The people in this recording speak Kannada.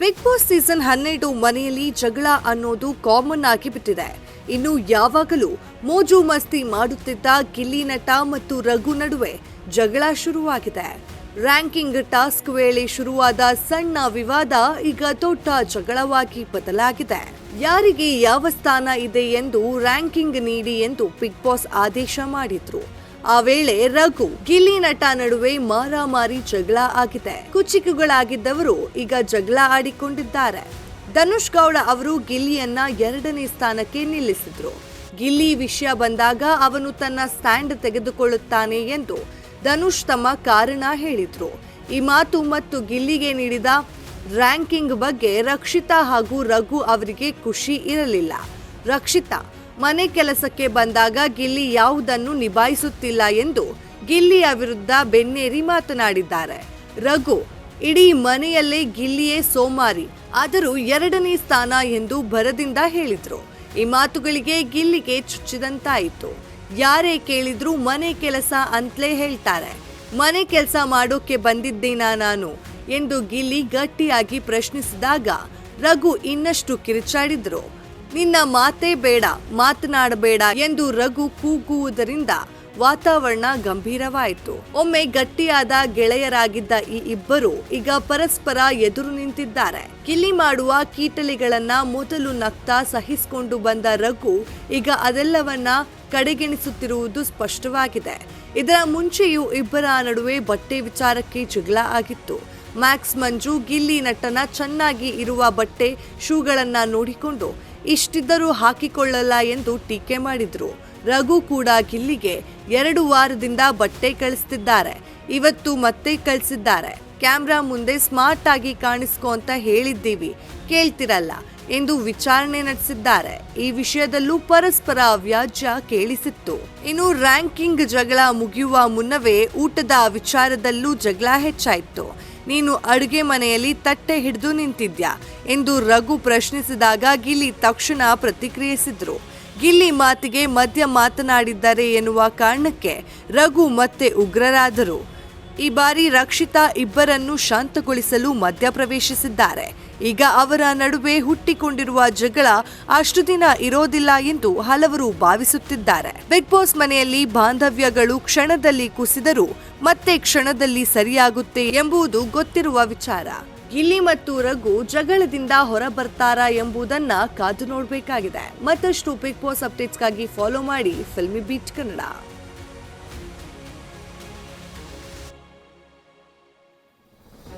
ಬಿಗ್ ಬಾಸ್ ಸೀಸನ್ ಹನ್ನೆರಡು ಮನೆಯಲ್ಲಿ ಜಗಳ ಅನ್ನೋದು ಕಾಮನ್ ಆಗಿ ಬಿಟ್ಟಿದೆ ಇನ್ನು ಯಾವಾಗಲೂ ಮೋಜು ಮಸ್ತಿ ಮಾಡುತ್ತಿದ್ದ ಗಿಲ್ಲಿ ನಟ ಮತ್ತು ರಘು ನಡುವೆ ಜಗಳ ಶುರುವಾಗಿದೆ. ರ್ಯಾಂಕಿಂಗ್ ಟಾಸ್ಕ್ ವೇಳೆ ಶುರುವಾದ ಸಣ್ಣ ವಿವಾದ ಈಗ ದೊಡ್ಡ ಜಗಳವಾಗಿ ಬದಲಾಗಿದೆ. ಯಾರಿಗೆ ಯಾವ ಸ್ಥಾನ ಇದೆ ಎಂದು ರ್ಯಾಂಕಿಂಗ್ ನೀಡಿ ಎಂದು ಬಿಗ್ ಬಾಸ್ ಆದೇಶ ಮಾಡಿದ್ರು. ಆ ವೇಳೆ ರಘು, ಗಿಲ್ಲಿ ನಟ ನಡುವೆ ಮಾರಾಮಾರಿ ಜಗಳ ಆಗಿದೆ. ಕುಚಿಕುಗಳಾಗಿದ್ದವರು ಈಗ ಜಗಳ ಆಡಿಕೊಂಡಿದ್ದಾರೆ. ಧನುಷ್ ಗೌಡ ಅವರು ಗಿಲ್ಲಿಯನ್ನ ಎರಡನೇ ಸ್ಥಾನಕ್ಕೆ ನಿಲ್ಲಿಸಿದ್ರು. ಗಿಲ್ಲಿ ವಿಷಯ ಬಂದಾಗ ಅವನು ತನ್ನ ಸ್ಟ್ಯಾಂಡ್ ತೆಗೆದುಕೊಳ್ಳುತ್ತಾನೆ ಎಂದು ಧನುಷ್ ತಮ್ಮ ಕಾರಣ ಹೇಳಿದ್ರು. ಈ ಮಾತು ಮತ್ತು ಗಿಲ್ಲಿಗೆ ನೀಡಿದ ರ್ಯಾಂಕಿಂಗ್ ಬಗ್ಗೆ ರಕ್ಷಿತಾ ಹಾಗೂ ರಘು ಅವರಿಗೆ ಖುಷಿ ಇರಲಿಲ್ಲ. ರಕ್ಷಿತಾ ಮನೆ ಕೆಲಸಕ್ಕೆ ಬಂದಾಗ ಗಿಲ್ಲಿ ಯಾವುದನ್ನು ನಿಭಾಯಿಸುತ್ತಿಲ್ಲ ಎಂದು ಗಿಲ್ಲಿಯ ವಿರುದ್ಧ ಬೆನ್ನೇರಿ ಮಾತನಾಡಿದ್ದಾರೆ. ರಘು, ಇಡೀ ಮನೆಯಲ್ಲೇ ಗಿಲ್ಲಿಯೇ ಸೋಮಾರಿ, ಆದರೂ ಎರಡನೇ ಸ್ಥಾನ ಎಂದು ಭರದಿಂದ ಹೇಳಿದ್ರು. ಈ ಮಾತುಗಳಿಗೆ ಗಿಲ್ಲಿಗೆ ಚುಚ್ಚಿದಂತಾಯಿತು. ಯಾರೇ ಕೇಳಿದ್ರೂ ಮನೆ ಕೆಲಸ ಅಂತಲೇ ಹೇಳ್ತಾರೆ. ಮನೆ ಕೆಲಸ ಮಾಡೋಕೆ ಬಂದಿದ್ದೇನಾ ನಾನು? ಎಂದು ಗಿಲ್ಲಿ ಗಟ್ಟಿಯಾಗಿ ಪ್ರಶ್ನಿಸಿದಾಗ ರಘು ಇನ್ನಷ್ಟು ಕಿರುಚಾಡಿದ್ರು. ನಿನ್ನ ಮಾತೇ ಬೇಡ, ಮಾತನಾಡಬೇಡ ಎಂದು ರಘು ಕೂಗುವುದರಿಂದ ವಾತಾವರಣ ಗಂಭೀರವಾಯಿತು. ಒಮ್ಮೆ ಗಟ್ಟಿಯಾದ ಗೆಳೆಯರಾಗಿದ್ದ ಈ ಇಬ್ಬರು ಈಗ ಪರಸ್ಪರ ಎದುರು ನಿಂತಿದ್ದಾರೆ. ಕಿಲಿ ಮಾಡುವ ಕೀಟಲಿಗಳನ್ನ ಮೊದಲು ನಗ್ತಾ ಸಹಿಸಿಕೊಂಡು ಬಂದ ರಘು ಈಗ ಅದೆಲ್ಲವನ್ನ ಕಡೆಗಣಿಸುತ್ತಿರುವುದು ಸ್ಪಷ್ಟವಾಗಿದೆ. ಇದರ ಮುಂಚೆಯೂ ಇಬ್ಬರ ನಡುವೆ ಬಟ್ಟೆ ವಿಚಾರಕ್ಕೆ ಜಗಳ ಆಗಿತ್ತು. ಮ್ಯಾಕ್ಸ್ ಮಂಜು, ಗಿಲ್ಲಿ ನಟನ ಚೆನ್ನಾಗಿ ಇರುವ ಬಟ್ಟೆ, ಶೂಗಳನ್ನ ನೋಡಿಕೊಂಡು ಇಷ್ಟಿದ್ದರೂ ಹಾಕಿಕೊಳ್ಳಲ್ಲ ಎಂದು ಟೀಕೆ ಮಾಡಿದ್ರು. ರಘು ಕೂಡ ಗಿಲ್ಲಿಗೆ ಎರಡು ವಾರದಿಂದ ಬಟ್ಟೆ ಕಳಿಸ್ತಿದ್ದಾರೆ. ಇವತ್ತು ಮತ್ತೆ ಕಳಿಸಿದ್ದಾರೆ. ಕ್ಯಾಮ್ರಾ ಮುಂದೆ ಸ್ಮಾರ್ಟ್ ಆಗಿ ಕಾಣಿಸ್ಕೊ ಅಂತ ಹೇಳಿದ್ದೀವಿ. ಕೇಳ್ತಿರಲ್ಲ, ಎಂದು ವಿಚಾರಣೆ ನಡೆಸಿದ್ದಾರೆ. ಈ ವಿಷಯದಲ್ಲೂ ಪರಸ್ಪರ ವ್ಯಾಜ್ಯ ಕೇಳಿಸಿತ್ತು. ಇನ್ನು ರ್ಯಾಂಕಿಂಗ್ ಜಗಳ ಮುಗಿಯುವ ಮುನ್ನವೇ ಊಟದ ವಿಚಾರದಲ್ಲೂ ಜಗಳ ಹೆಚ್ಚಾಯಿತು. ನೀನು ಅಡುಗೆ ಮನೆಯಲ್ಲಿ ತಟ್ಟೆ ಹಿಡಿದು ನಿಂತಿದ್ಯಾ? ಎಂದು ರಘು ಪ್ರಶ್ನಿಸಿದಾಗ ಗಿಲಿ ತಕ್ಷಣ ಪ್ರತಿಕ್ರಿಯಿಸಿದ್ರು. ಗಿಲ್ಲಿ ಮಾತಿಗೆ ಮಧ್ಯ ಮಾತನಾಡಿದ್ದಾರೆ ಎನ್ನುವ ಕಾರಣಕ್ಕೆ ರಘು ಮತ್ತೆ ಉಗ್ರರಾದರು. ಈ ಬಾರಿ ರಕ್ಷಿತಾ ಇಬ್ಬರನ್ನು ಶಾಂತಗೊಳಿಸಲು ಮಧ್ಯಪ್ರವೇಶಿಸಿದ್ದಾರೆ. ಈಗ ಅವರ ನಡುವೆ ಹುಟ್ಟಿಕೊಂಡಿರುವ ಜಗಳ ಅಷ್ಟು ದಿನ ಇರೋದಿಲ್ಲ ಎಂದು ಹಲವರು ಭಾವಿಸುತ್ತಿದ್ದಾರೆ. ಬಿಗ್ ಬಾಸ್ ಮನೆಯಲ್ಲಿ ಬಾಂಧವ್ಯಗಳು ಕ್ಷಣದಲ್ಲಿ ಕುಸಿದರೂ ಮತ್ತೆ ಕ್ಷಣದಲ್ಲಿ ಸರಿಯಾಗುತ್ತೆ ಎಂಬುದು ಗೊತ್ತಿರುವ ವಿಚಾರ. ಗಿಲ್ಲಿ ಮತ್ತು ರಘು ಜಗಳದಿಂದ ಹೊರ ಬರ್ತಾರಾ ಎಂಬುದನ್ನ ಕಾದು ನೋಡಬೇಕಾಗಿದೆ. ಮತ್ತಷ್ಟು ಬಿಗ್ ಬಾಸ್ ಅಪ್ಡೇಟ್ಸ್ಗಾಗಿ ಫಾಲೋ ಮಾಡಿ ಫಿಲ್ಮಿ ಬೀಟ್ ಕನ್ನಡ